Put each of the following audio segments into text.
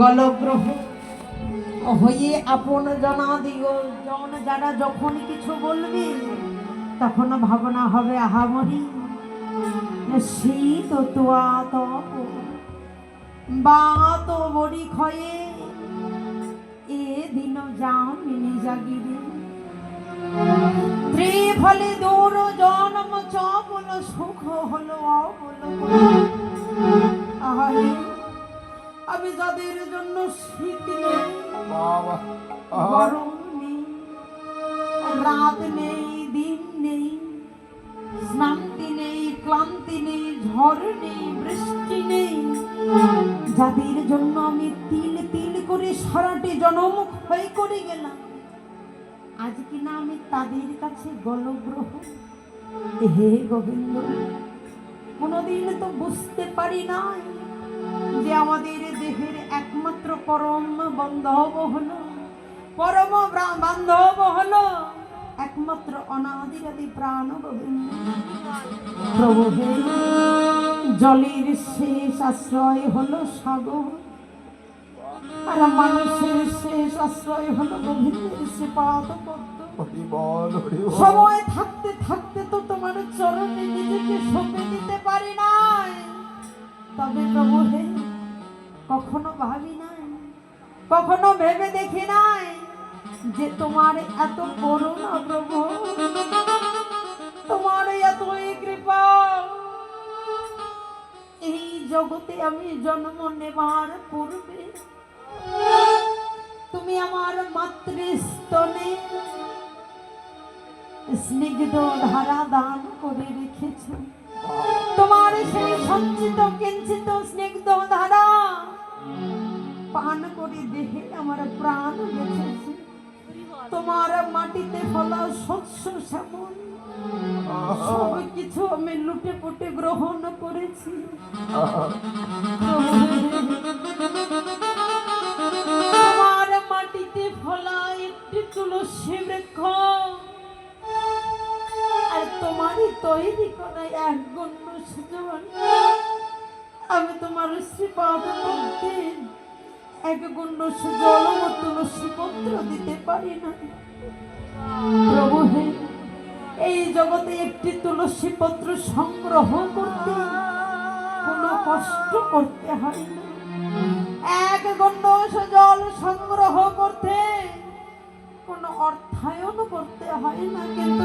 গলগ্রহ হয়ে আপন জনা দিও, জন যারা যখন কিছু বলবে, তখন ভাবনা হবে আহামরি। শীত তোয়া তপ বা তো বড়ি ক্ষয়ে এ দিন যামিনী জাগিরে ত্রিফলে দূর জন্ম চবল সুখ হলো অবল আহারে আমি যাদের জন্য শীত নেই গরম নেই রাত নেই দিন নেই শান্তি নেই ক্লান্তি নেই ঝড় নেই বৃষ্টি নেই। যাদের জন্য আমি তিল তিল করে সারাটি জনম ক্ষয় করে গেলাম আজ কিনা আমি তাদের কাছে গলগ্রহ। হে গোবিন্দ কোনোদিন তো বুঝতে পারি না যে আমাদের দেহের একমাত্র পরম বান্ধব হলো পরম বান্ধব হলো একমাত্র অনাদিরাদি প্রাণ গোবিন্দ প্রভু জলের শেষ আশ্রয় হলো সাগর। আর মানুষের শেষ আশ্রয় হলো বল সময় থাকতে থাকতে তো তোমার চরণে নিজেকে সঁপে দিতে পারি নাই। তবে প্রভু হে কখনো ভাবি নাই, কখনো ভেবে দেখি নাই যে তোমার এত করুণা প্রভু, তোমার এতই কৃপা। এই জগতে আমি জন্ম নেবার পূর্বে তুমি আমার মাতৃস্তনে স্নিগ্ধ ধারা দান করে রেখেছ। তোমার সেই সঞ্চিত কিঞ্চিত স্নিগ্ধ ধারা পান করে দেহে আমার প্রাণ বেঁচেছে। তোমার মাটিতে ফলা, শস্য শ্যামল সব কিছু আমি লুটে পুটে গ্রহণ করেছি। তোমার মাটিতে ফলা, একটি তুলসী বৃক্ষ, আর তোমারই তৈরি করা এক গণ্য সুজন। আমি তোমার শ্রীপাদ এক গণ্য সুজল ও তুলসী পত্র দিতে পারি না। প্রভু হে, এই জগতে একটি তুলসী পত্র সংগ্রহ করতে কোনো কষ্ট করতে হয় না। এক গণ্য জল সংগ্রহ করতে কোনো অর্থায়ন করতে হয় না, কিন্তু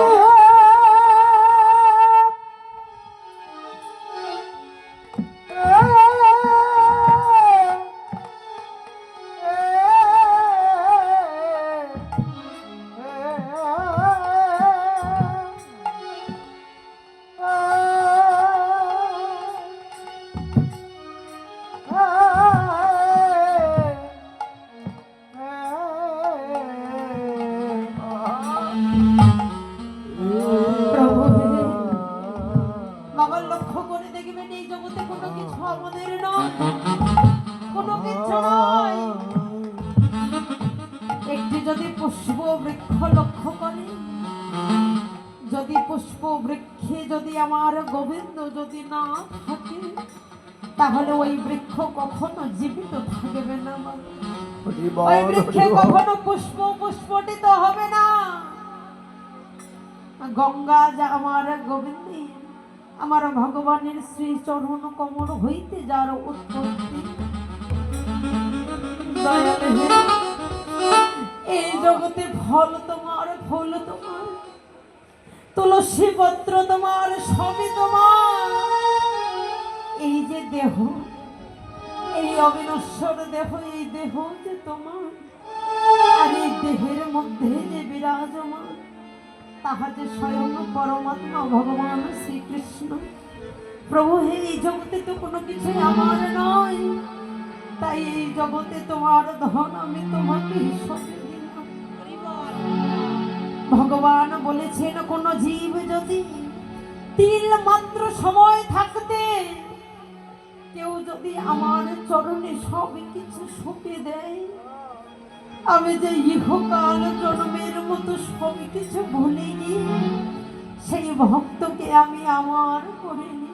বাবা লক্ষ্য করে দেখবেন এই জগতে কোনো কিছু আমাদের নয়। কোনো কিছু নয়। একটি যদি পুষ্প বৃক্ষ লক্ষ্য করে যদি পুষ্প বৃক্ষে যদি আমার গোবিন্দ যদি না থাকে তাহলে ওই বৃক্ষ কখনো জীবিত থাকবে না ওই বৃক্ষে কখনো পুষ্প পুষ্পটিত হবে না। গঙ্গা যা আমার গোবিন্দী আমার ভগবানের শ্রী চরণ কমল হইতে যার উৎপত্তি। এই জগতে ফল তোমার ফল তোমার, তুলসী পত্র তোমার সবই তোমার। এই যে দেহ, এই অবিনশ্বর দেহ, এই দেহ যে তোমার, আর এই দেহের মধ্যে যে বিরাজমান তাহা যে স্বয়ং পরমাত্মা ভগবান শ্রীকৃষ্ণ। প্রভু, হে এই জগতে তো কোনো কিছুই আমার নয়। তাই এই জগতে তোমার ধন আমি তোমাকে ভগবান বলেছেন, কোন জীব যদি তিল মাত্র সময় থাকতে, কেউ যদি আমার চরণে সব কিছু সঁপে দেয়, আমি যে ইহকাল জন্মের মতো সব কিছু ভুলে গিয়ে সেই ভক্তকে আমি আমার করে নিই